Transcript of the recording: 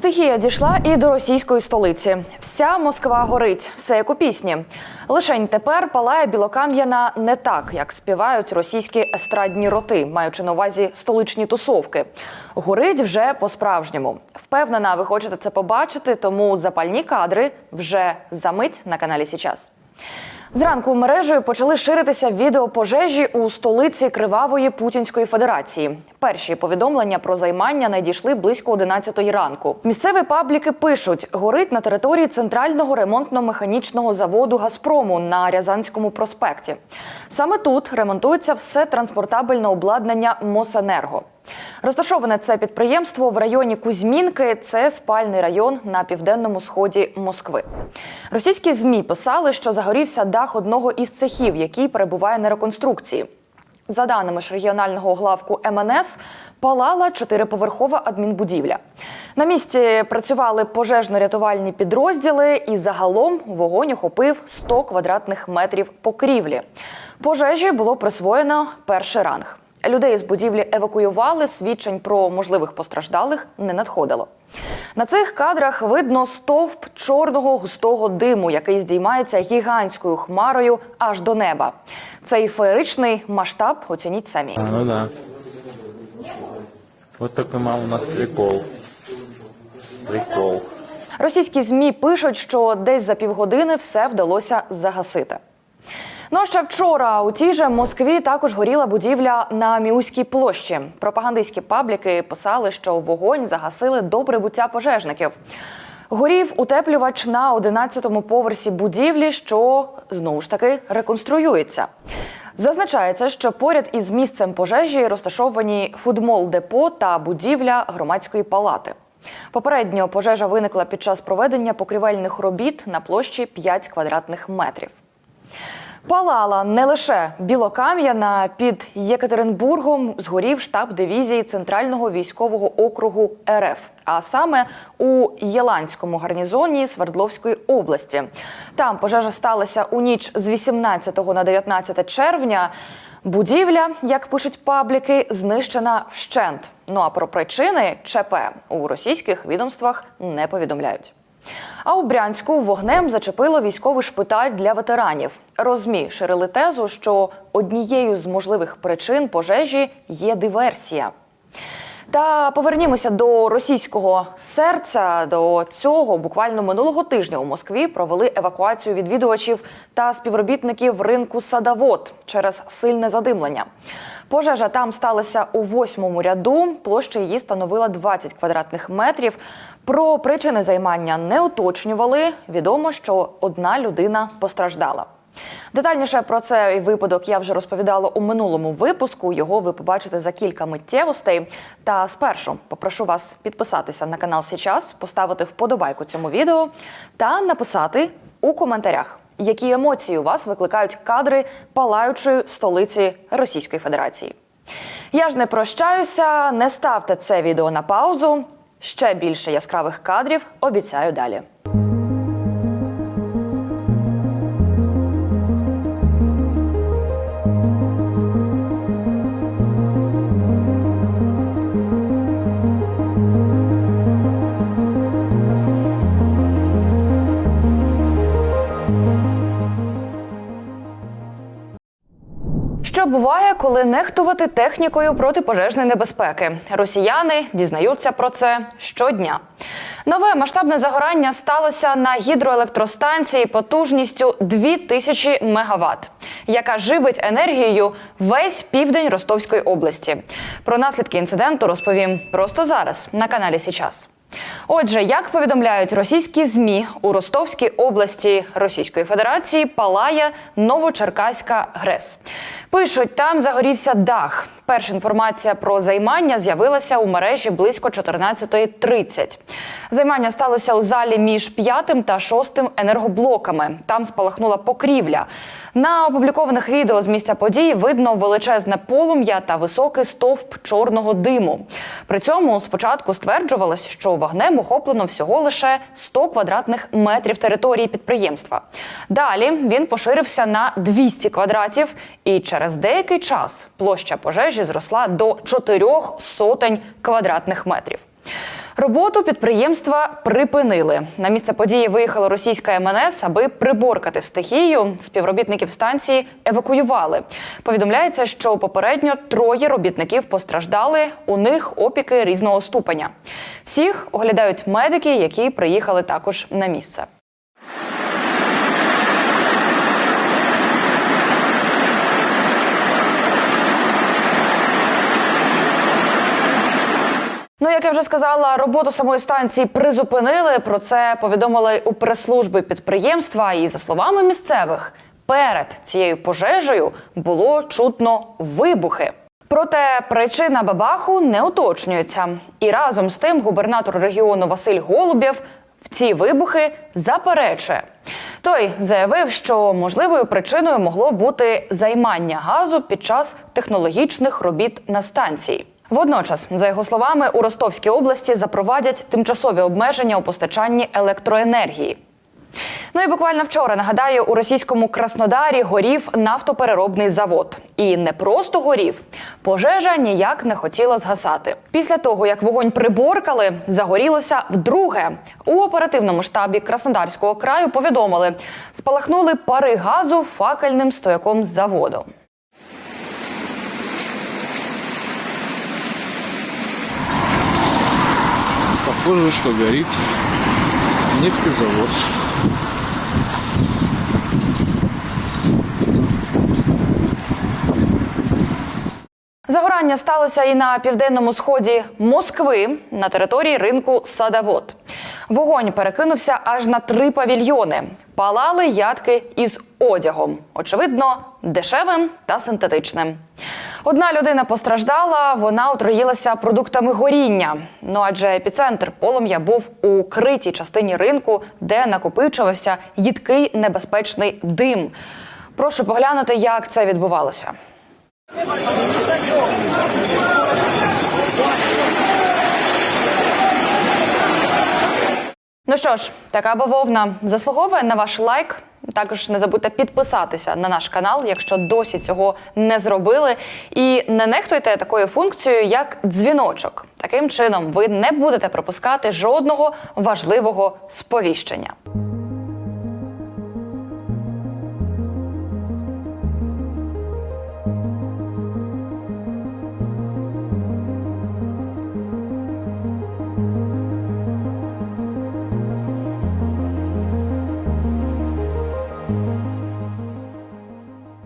Стихія дійшла і до російської столиці. Вся Москва горить, все як у пісні. Лишень тепер палає білокам'яна не так, як співають російські естрадні роти, маючи на увазі столичні тусовки. Горить вже по-справжньому. Впевнена, ви хочете це побачити, тому запальні кадри вже за мить на каналі Січас. Зранку мережею почали ширитися відео пожежі у столиці Кривавої Путінської Федерації. Перші повідомлення про займання надійшли близько 11-ї ранку. Місцеві пабліки пишуть: горить на території центрального ремонтно-механічного заводу Газпрому на Рязанському проспекті. Саме тут ремонтується все транспортабельне обладнання Мосенерго. Розташоване це підприємство в районі Кузьмінки. Це спальний район на південному сході Москви. Російські змі писали, що загорівся дах одного із цехів, який перебуває на реконструкції. За даними ж регіонального главку МНС, палала чотириповерхова адмінбудівля. На місці працювали пожежно-рятувальні підрозділи, і загалом вогонь охопив 100 квадратних метрів покрівлі. Пожежі було присвоєно перший ранг. Людей з будівлі евакуювали. Свідчень про можливих постраждалих не надходило. На цих кадрах видно стовп чорного густого диму, який здіймається гігантською хмарою аж до неба. Цей феєричний масштаб оцініть самі. А, ну да. Вот такой мал у нас прикол. Прикол. Російські змі пишуть, що десь за півгодини все вдалося загасити. Ну а ще вчора у тій же Москві також горіла будівля на Міуській площі. Пропагандистські пабліки писали, що вогонь загасили до прибуття пожежників. Горів утеплювач на 11-му поверсі будівлі, що знову ж таки реконструюється. Зазначається, що поряд із місцем пожежі розташовані фудмол-депо та будівля громадської палати. Попередньо пожежа виникла під час проведення покрівельних робіт на площі 5 квадратних метрів. Палала не лише Білокам'яна під Єкатеринбургом згорів штаб дивізії Центрального військового округу РФ, а саме у Єланському гарнізоні Свердловської області. Там пожежа сталася у ніч з 18 на 19 червня. Будівля, як пишуть пабліки, знищена вщент. Ну а про причини ЧП у російських відомствах не повідомляють. А у Брянську вогнем зачепило військовий шпиталь для ветеранів. Розмі ширили тезу, що однією з можливих причин пожежі є диверсія. Та повернімося до російського серця. До цього буквально минулого тижня у Москві провели евакуацію відвідувачів та співробітників ринку Садавод через сильне задимлення. Пожежа там сталася у восьмому ряду. Площа її становила 20 квадратних метрів. Про причини займання не уточнювали. Відомо, що одна людина постраждала. Детальніше про цей випадок я вже розповідала у минулому випуску. Його ви побачите за кілька миттєвостей. Та спершу попрошу вас підписатися на канал Січас, поставити вподобайку цьому відео та написати у коментарях, які емоції у вас викликають кадри палаючої столиці Російської Федерації. Я ж не прощаюся, не ставте це відео на паузу. Ще більше яскравих кадрів обіцяю далі. Коли нехтувати технікою протипожежної небезпеки? Росіяни дізнаються про це щодня. Нове масштабне загорання сталося на гідроелектростанції потужністю 2000 мегаватт, яка живить енергією весь південь Ростовської області. Про наслідки інциденту розповім просто зараз на каналі Січас. Отже, як повідомляють російські змі у Ростовській області Російської Федерації палає Новочеркаська ГРЕС. Пишуть, там загорівся дах. Перша інформація про займання з'явилася у мережі близько 14.30. Займання сталося у залі між п'ятим та шостим енергоблоками. Там спалахнула покрівля. На опублікованих відео з місця події видно величезне полум'я та високий стовп чорного диму. При цьому спочатку стверджувалось, що вогнем охоплено всього лише 100 квадратних метрів території підприємства. Далі він поширився на 200 квадратів, і через деякий час площа пожежі зросла до чотирьох сотень квадратних метрів. Роботу підприємства припинили. На місце події виїхала російська МНС, аби приборкати стихію. Співробітників станції евакуювали. Повідомляється, що попередньо троє робітників постраждали. У них опіки різного ступеня. Всіх оглядають медики, які приїхали також на місце. Ну, як я вже сказала, роботу самої станції призупинили. Про це повідомили у прес-служби підприємства. І за словами місцевих, перед цією пожежею було чутно вибухи. Проте причина бабаху не уточнюється. І разом з тим губернатор регіону Василь Голубєв в ці вибухи заперечує. Той заявив, що можливою причиною могло бути займання газу під час технологічних робіт на станції. Водночас, за його словами, у Ростовській області запровадять тимчасові обмеження у постачанні електроенергії. Ну і буквально вчора нагадаю, у російському Краснодарі горів нафтопереробний завод. І не просто горів. Пожежа ніяк не хотіла згасати. Після того, як вогонь приборкали, загорілося вдруге. У оперативному штабі Краснодарського краю повідомили, спалахнули пари газу факельним стояком з заводу. Похоже, что горит нефтезавод. Загорання сталося і на південному сході Москви на території ринку Садавод. Вогонь перекинувся аж на три павільйони. Палали ядки із одягом, очевидно, дешевим та синтетичним. Одна людина постраждала, вона отруїлася продуктами горіння. Ну адже епіцентр полум'я був у критій частині ринку, де накопичувався їдкий небезпечний дим. Прошу поглянути, як це відбувалося. Ну що ж, така бавовна заслуговує на ваш лайк. Також не забудьте підписатися на наш канал, якщо досі цього не зробили. І не нехтуйте такою функцією, як дзвіночок. Таким чином ви не будете пропускати жодного важливого сповіщення.